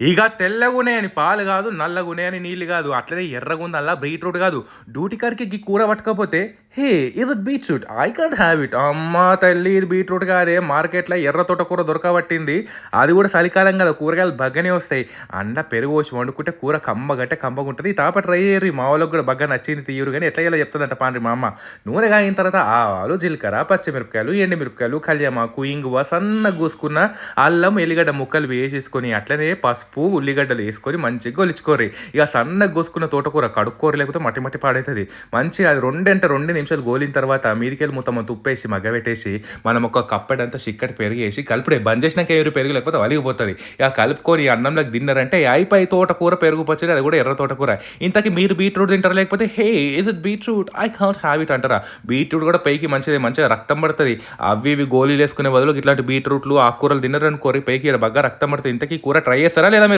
ఇక తెల్లగునే అని పాలు కాదు నల్లగునే అని నీళ్ళు కాదు. అట్లనే ఎర్రగుంది అలా బీట్రూట్ కాదు. డ్యూటీ కాడికి ఈ కూర పట్టకపోతే హే ఇది beetroot? I can't have it అమ్మా తల్లి ఇది బీట్రూట్ కాదే. మార్కెట్లో ఎర్ర తోట కూర దొరకబట్టింది. అది కూడా చలికాలం కదా కూరగాయలు బగ్గనే వస్తాయి. అండ పెరుగు పోసి వండుకుంటే కూర కమ్మగట్టే కమ్మగా ఉంటుంది తాప ట్రై చేయరు మా వాళ్ళకి కూడా బగ్గ నచ్చింది తీయరు కానీ ఎట్లా ఇలా చెప్తుందంట పాండ్రి మా అమ్మ నూనె కాగిన తర్వాత ఆవాలు జీలకర్ర పచ్చిమిరపకాయలు ఎండుమిరపకాయలు కళ్యామాకు ఇంగువ సన్న గూసుకున్న అల్లం ఎల్లిగడ్డ ముక్కలు వేసేసుకొని అట్లనే పసుపు ఉల్లిగడ్డలు వేసుకొని మంచిగా గొలుచుకోరి ఇక సన్నగా కోసుకున్న తోటకూర కడుక్కోరు లేకపోతే మట్టి మట్టి పాడవుతుంది మంచిగా అది రెండంటే రెండు నిమిషాలు గోలిన తర్వాత మీదికెళ్ళి మొత్తం తుప్పేసి మగ్గబెట్టేసి మనం ఒక కప్పడంతా చిక్కటి పెరిగేసి కలుపుడే. బంద్ చేసినాక ఎవరు పెరుగు లేకపోతే వలిగిపోతుంది. ఇక కలుపుకొని అన్నంలోకి తిన్నారంటే అయిపోయి తోటకూర పెరుగు పచ్చడి అది కూడా ఎర్ర తోటకూర. ఇంతకీ మీరు బీట్రూట్ తింటారా లేకపోతే hey is it beetroot? I can't have it అంటారా. బీట్రూట్ కూడా పైకి మంచిది మంచిగా రక్తం పడుతుంది. అవి ఇవి గోళీలు వేసుకునే బదులు ఇట్లాంటి బీట్రూట్లు ఆకుకూరలు తిన్నారనుకోరి పైకి బాగా రక్తం పడుతుంది. ఇంతకీ కూర ట్రై చేస్తారా లేదా మీరు